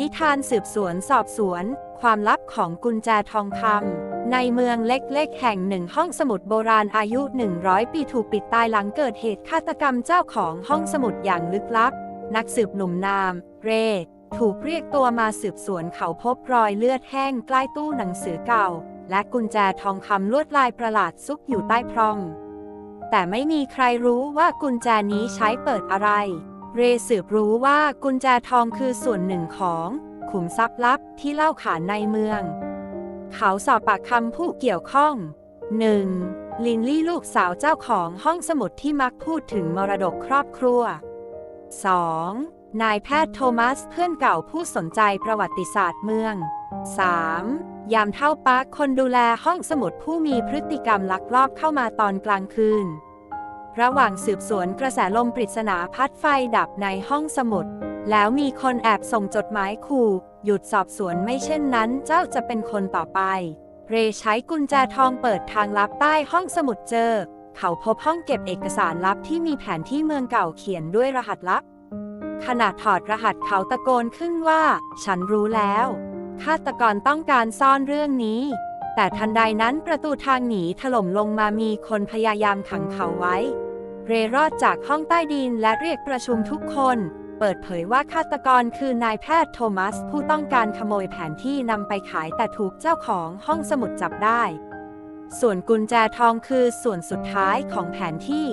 นิทานสืบสวนสอบสวน ความลับของกุญแจทองคำในเมืองเล็กๆ แห่งหนึ่งห้องสมุดโบราณอายุ 100 ปีถูกปิดตายหลังเกิดเหตุฆาตกรรมเจ้าของห้องสมุดอย่างลึกลับ นักสืบหนุ่มนาม เรถูกเรียกตัวมาสืบสวนเขาพบรอยเลือดแห้งใกล้ตู้หนังสือเก่า และกุญแจทองคำลวดลายประหลาดซุกอยู่ใต้พรมแต่ไม่มีใครรู้ว่ากุญแจนี้ใช้เปิดอะไร เรสืบรู้ว่ากุญแจทองคือส่วนหนึ่งของขุมทรัพย์ลับที่เล่าขานในเมือง เขาสอบปากคำผู้เกี่ยวข้อง 1. ลินลี่ลูกสาวเจ้าของห้องสมุดที่มักพูดถึงมรดกครอบครัว 2. นายแพทย์โทมัสเพื่อนเก่าผู้สนใจประวัติศาสตร์เมือง 3. ยามเท่าปาร์คคนดูแลห้องสมุดผู้มีพฤติกรรมลักลอบเข้ามาตอนกลางคืน ระหว่างสืบสวนกระแสลมปริศนาพัดไฟดับในห้องสมุด แล้วมีคนแอบส่งจดหมายขู่ หยุดสอบสวนไม่เช่นนั้นเจ้าจะเป็นคนต่อไป เรใช้กุญแจทองเปิดทางลับใต้ห้องสมุดเจอ เขาพบห้องเก็บเอกสารลับที่มีแผนที่เมืองเก่าเขียนด้วยรหัสลับ ขณะถอดรหัสเขาตะโกนขึ้นว่า ฉันรู้แล้วฆาตกรต้องการซ่อนเรื่องนี้ แต่ทันใดนั้นประตูทางหนีถล่มลงมามีคนพยายามขังเขาไว้ เรรอดจากห้องใต้ดินและเรียกประชุมทุกคน เปิดเผยว่าฆาตกรคือนายแพทย์โทมัส ผู้ต้องการขโมยแผนที่นำไปขายแต่ถูกเจ้าของห้องสมุดจับได้ ส่วนกุญแจทองคือส่วนสุดท้ายของแผนที่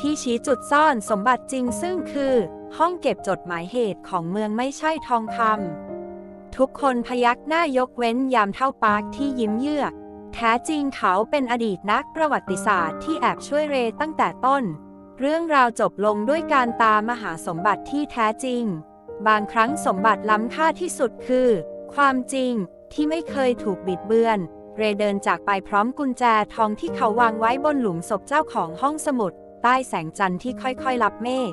ที่ชี้จุดซ่อนสมบัติจริงซึ่งคือ ห้องเก็บจดหมายเหตุของเมืองไม่ใช่ทองคำทุกคนพยักหน้ายกเว้นยามเท่าปาร์คที่ยิ้มเยือก แท้จริงเขาเป็นอดีตนักประวัติศาสตร์ที่แอบช่วยเรตั้งแต่ต้น เรื่องราวจบลงด้วยการตามหาสมบัติที่แท้จริง บางครั้งสมบัติล้ำค่าที่สุดคือ ความจริงที่ไม่เคยถูกบิดเบือน เรเดินจากไปพร้อมกุญแจทองที่เขาวางไว้บนหลุมศพเจ้าของห้องสมุด ใต้แสงจันทร์ที่ค่อยๆลับเมฆ